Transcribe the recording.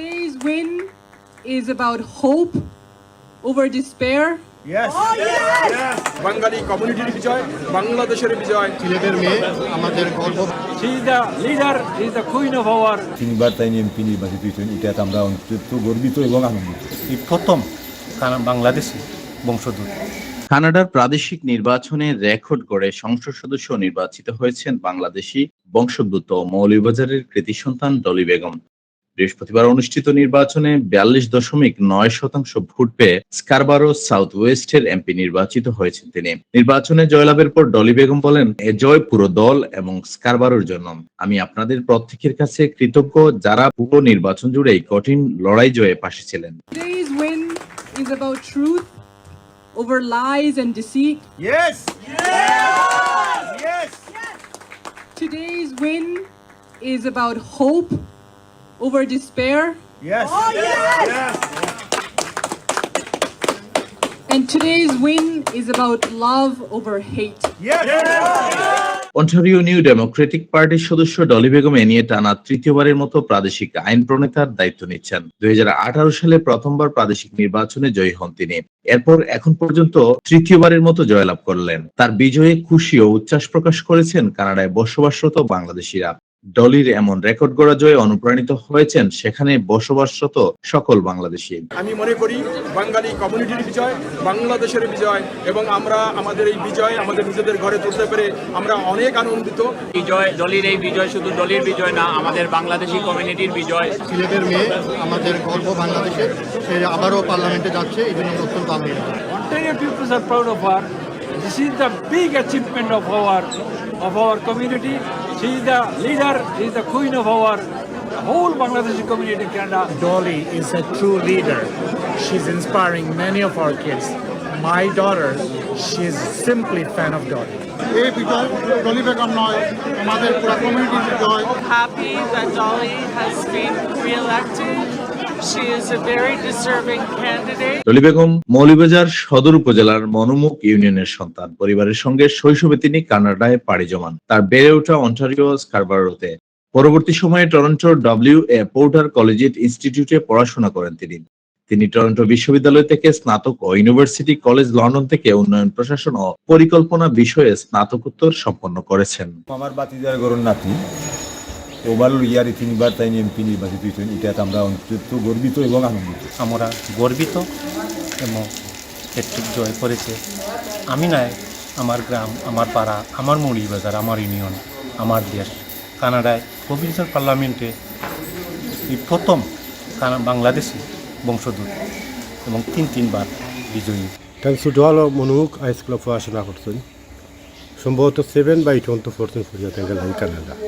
Today's win is about hope over despair. Yes. Oh, yes. yes. বাঙালি কমিউনিটির বিজয় বাংলাদেশের বিজয় সিলেটের মেয়ে আমাদের গর্ব She is the leader, she is the queen of our তিনবার তাই এমপি নির্বাচিত হয়েছেন এটাতে আমরা অত্যন্ত গর্বিত এবং আনন্দিত এই প্রথম বাংলাদেশি বংশোদ্ভূত কানাডার প্রাদেশিক নির্বাচনে রেকর্ড করে সংসদ সদস্য নির্বাচিত হয়েছেন বাংলাদেশি বংশোদ্ভূত মৌলভীবাজারের কৃতি সন্তান ডলি বেগম বৃহস্পতিবার অনুষ্ঠিত নির্বাচনে বিয়াল্লিশ দশমিক নয় শতাংশ ভোট পেয়ে স্কারবারো সাউথ ওয়েস্টের এমপি নির্বাচিত হয়েছেন তিনি নির্বাচনে জয়লাভের পর ডলি বেগম বলেন এ জয় পুরো দল এবং স্কারবারোর জন্য আমি আপনাদের প্রত্যেকের কাছে কৃতজ্ঞ যারা পুরো নির্বাচন জুড়ে এই কঠিন লড়াই জয়ে পাশে ছিলেন Today's win is about truth over lies and deceit. Yes. Yes. Today's win is about hope over despair. Yes. Oh, yes. yes. And today's win is about love over hate. Yes. Ontario New Democratic পার্টির সদস্য ডলি বেগম এ নিয়ে টানা তৃতীয়বারের মতো প্রাদেশিক আইন প্রণেতার দায়িত্ব নিচ্ছেন দুই হাজার আঠারো সালে প্রথমবার প্রাদেশিক নির্বাচনে জয়ী হন তিনি এরপর এখন পর্যন্ত তৃতীয়বারের মতো জয়লাভ করলেন তার বিজয়ে খুশি ও উচ্ছ্বাস প্রকাশ করেছেন কানাডায় বসবাসরত বাংলাদেশিরা ডলির এমন রেকর্ড গড়া জয়ে অনুপ্রাণিত হয়েছেন সেখানে বসবাসরত সকল বাংলাদেশি আমি মনে করি বাঙালি কমিউনিটির বিজয় বাংলাদেশের বিজয় এবং আমরা আমাদের এই বিজয় আমাদের নিজেদের ঘরে তুলতে পেরে আমরা অনেক আনন্দিত বিজয় দলের এই বিজয় শুধু দলের বিজয় না আমাদের বাংলাদেশি কমিউনিটির বিজয় সিলেটের মেয়ে আমাদের গর্ব বাংলাদেশের সে আবারও পার্লামেন্টে যাচ্ছে এই জন্য অত্যন্ত আনন্দিত Ontario peoples are proud of her. This is the big achievement of our of our community. She is the leader, she is the queen of our whole Bangladeshi community in Canada. Dolly is a true leader. She's inspiring many of our kids. My daughter, she's simply a fan of Dolly. Happy that Dolly has been re-elected She is a very deserving candidate. Dolly Begum Moulvibazar সদর উপজেলার মনোমুখ ইউনিয়নের সন্তান। পরিবারের সঙ্গে শৈশবে তিনি কানাডায় পাড়ি জমান। তার বেড়ে ওঠা অন্টারিও স্কারবারোতে। পরবর্তী সময়ে টরন্টোর ডব্লিউ এ পোর্টার কলেজিয়েট ইনস্টিটিউটে পড়াশোনা করেন তিনি। তিনি টরন্টো বিশ্ববিদ্যালয় থেকে স্নাতক ও ইউনিভার্সিটি কলেজ লন্ডন থেকে উন্নয়ন প্রশাসন ও পরিকল্পনা বিষয়ে স্নাতকোত্তর সম্পন্ন করেছেন। আমার বাতিদার গরুর নাতি ওভার ইয়ারে তিনবার তাই এমপি নির্বাচিত হয়েছেন। এটাতে আমরা অত্যন্ত গর্বিত এবং আনন্দিত। আমরা গর্বিত এবং হ্যাট্রিক জয় করেছে। আমি নাই আমার গ্রাম আমার পাড়া আমার মুড়ি বাজার আমার ইউনিয়ন আমার দেশ। কানাডায় প্রভিন্সিয়াল পার্লামেন্টে এই প্রথম কানা- বাংলাদেশি বংশোদ্ভূত এবং তিন তিনবার বিজয়ী। তাই টু অল মনুক হাই স্কুলে পড়াশোনা করছেন সম্ভবত সেভেন বা এইট অন্ত পড়ছেন ফুরিয়া থেকে কানাডা।